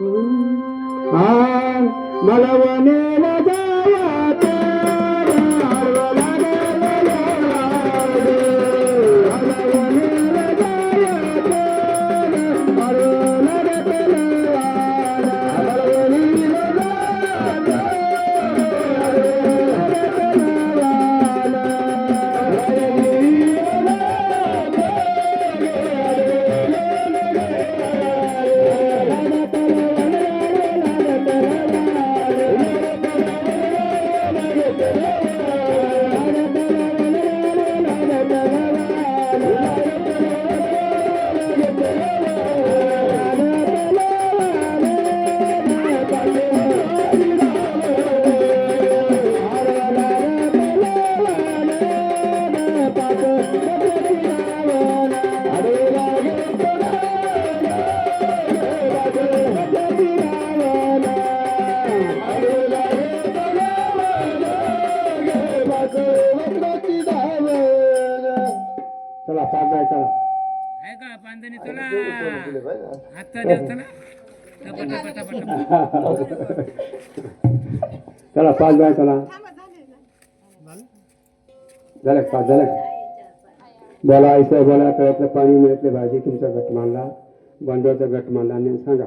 हा चला पाच जाय चला. झालं पाच? झालं बोला ऐसा बोला कळतलं पाणी मिळतले भाजी तुमचा गट मानला. बंडोचा गट मानला आणि सांगा.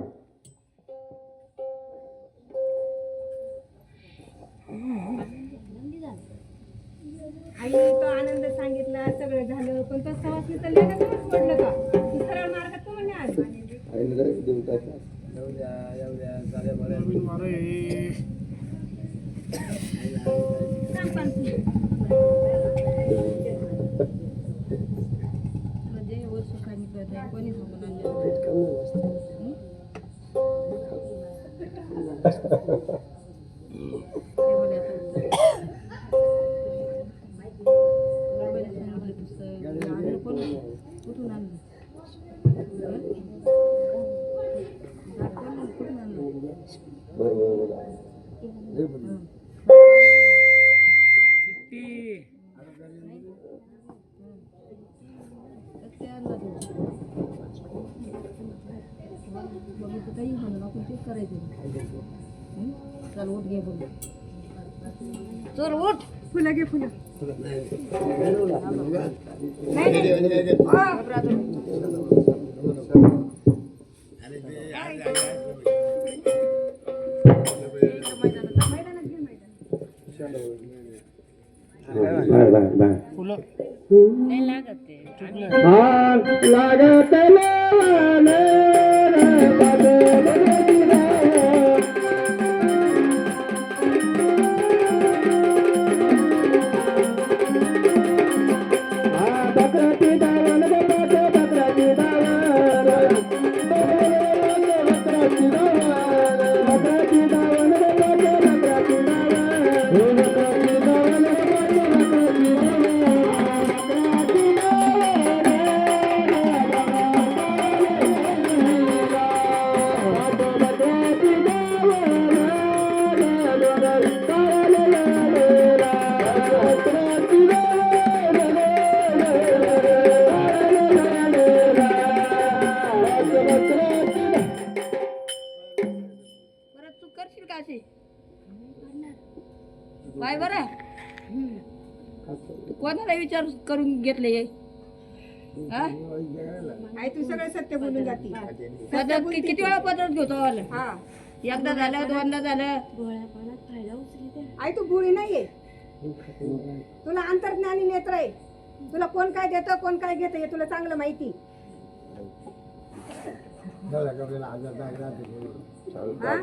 आई तो आनंद सांगितला सगळं झालं. पण तो सवासनी तर लेखातच पडलं का? आज सांग पण तू. म्हणजे वर सुखाने करत आहे, कोणी सांगून आणलं? चल उठ घे बोल चल उठ फुलं घे फुलं नाही, नाही. घाबरा तुम्ही. इथं मैदानात जा, मैदानात घे मैदानात. बाय बाय बाय नाही लागत ते हात लागत विचार करून घेतले. हे? हा? आई तू सगळं सत्य बोलून जाते. पदर कि- किती वेळा पदर घेतो आलं? हा. एकदा झालं दोनदा झालं. आई तू भोळी नाहीये. तुला अंतर्ज्ञानी नेत्र आहे. तुला कोण काय देतं कोण काय घेतं हे तुला चांगलं माहिती. हा?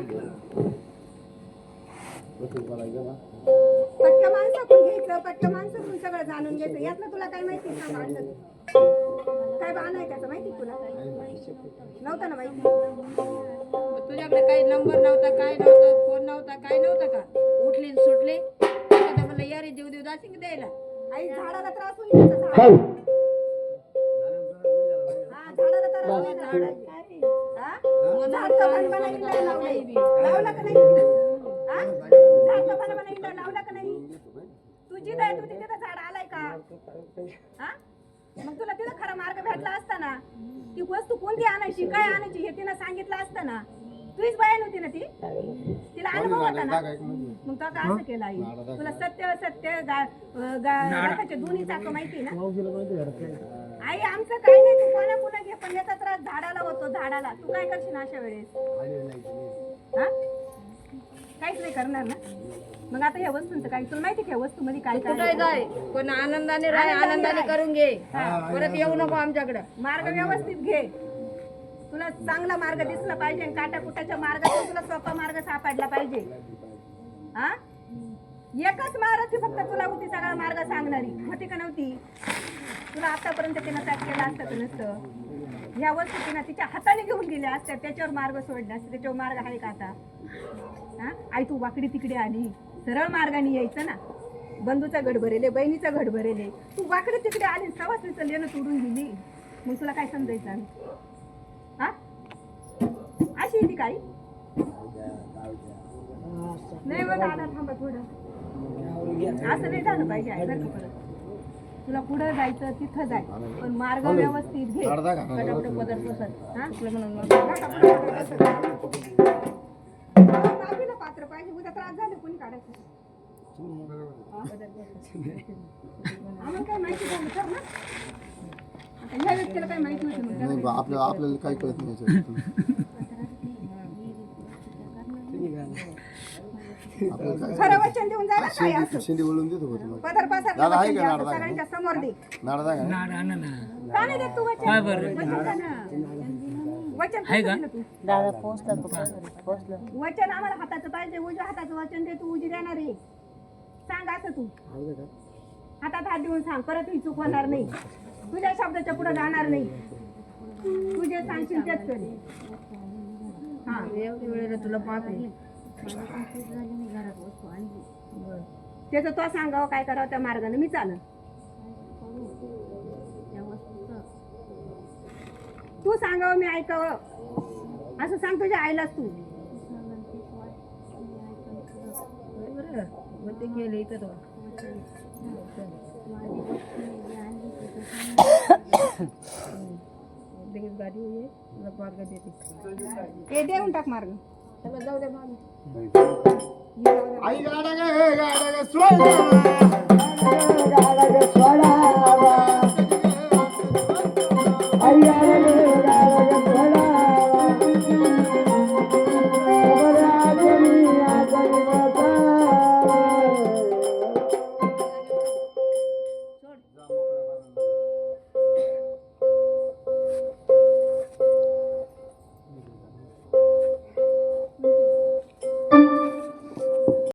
पक्क्या माणसातून घ्यायचं पक्क्या माणसातून सगळं जाणून घ्यायचं. यातलं तुला काय माहिती सांग आणलं तू. काय बाण आहे त्याचं माहिती तुला? नव्हतं ना माहिती. तुझ्याकडे काही नंबर नव्हता काय नव्हतं फोन नव्हता काय नव्हतं का? उठले न सुटले. आता म्हणलं या रे देव देव जाशील द्यायला? आई झाडाला त्रास होईल त्याचा झाड. हा, झाडाला त्रास होईल झाड. हा? झाड तर बनवायला इंडा लावलंय. लावलं का नाही? हा? झाड तर बनवायला इंडा लावलं का नाही? जिथं आहे तू तिथं झाड आलाय का? हा? मग तुला तिथं खरा मार्ग भेटला असता ना? ती वस्तू कोणती आणायची काय आणायची हे तिनं सांगितलं असतं ना? तुझीच बयान होती ना ती? तिला अनुभव होता ना? मग तो आता असं केलं आई? तुला सत्य सत्य गा- दोन्ही चाक माहिती ना? आई आमचं काही नाही तू कोणा कोणा घे पण याचा त्रास झाडाला होतो झाडाला. तू काय करशील अशा वेळेस? हा? काहीच नाही करणार ना? मग आता ह्या वस्तूंचं काय? तुला माहिती का वस्तू मध्ये काय काय कुठे जाय? पण आनंदाने राह आनंदाने करून घे. परत येऊ नको आमच्याकडं. मार्ग व्यवस्थित घे. तुला चांगला मार्ग दिसला पाहिजे आणि काटाकुटाच्या मार्गातून तुला सोपा मार्ग सापडला पाहिजे. हा? एकच महाराज फक्त तुला होती सगळा मार्ग सांगणारी. होती का नव्हती? तुला आतापर्यंत तिनं त्याग केलं असतं का नसतं. ह्या वस्तू तिनं तिच्या हाताने घेऊन गेल्या असत्या. त्याच्यावर मार्ग सोडला असते. त्याच्यावर मार्ग आहे का आता? हा? आई तू वाकडी तिकडे आली. सरळ मार्गाने यायचं ना. बंधूचा घड भरेले बहिणीचा घड भरेले. तू वाकडे तिकडे आली सवासणीचं लेणं तोडून गेली मग तुला काय समजायचं आम्ही? हा? अशी आहे ती काही नाही बघ आला थांबा थोडं. असं नाही झालं पाहिजे बरं परत. तुला पुढं जायचं तिथं जाय. पण मार्ग व्यवस्थित घे. पटापट पदर पसर हा? तुला म्हणून पाहिजे उद्या त्रास झाले कोणी काढायचं? आम्हाला काय माहिती झालं तर ना? आता ह्या व्यक्तीला काय माहिती होतं मग? नाही बा, आपल्या आपल्याला काही कळत नाही याच्यात. आपल्याला काय खरं वचन देऊन जायला काय? असं. शेंडी वळून देतो बा तुम्हाला पदर पसर दादा आहे वचन का द्या, नारदा? सगळ्यांच्या समोर दे. नारदा का? नाड आणा ना. का नाही देत तू वचन? काय बरं? वचन द्या ना. वचन आहे का? कसं दिलं तू वचन आम्हाला हाताचं पाहिजे उजव्या हाताचं वचन दे तू उजी देणार आहे. सांग असं तू. हातात हात देऊन सांग परत ही चूक होणार नाही. तुझ्या शब्दाच्या पुढे जाणार नाही. तू जे सांगशील तेच करेल हा. तुला त्याचं तो सांगावं काय करावं त्या मार्गाने. मी चालन. तू सांगावं मी ऐकावं असं सांग तुझ्या आईलाच तू बरं मग ते केलं इथं तो लगेच गाडी ये तुला मार्ग देते हे देऊन टाक मार्ग चला जाऊ दे मागे आई गाडा गे गाडा गे सोड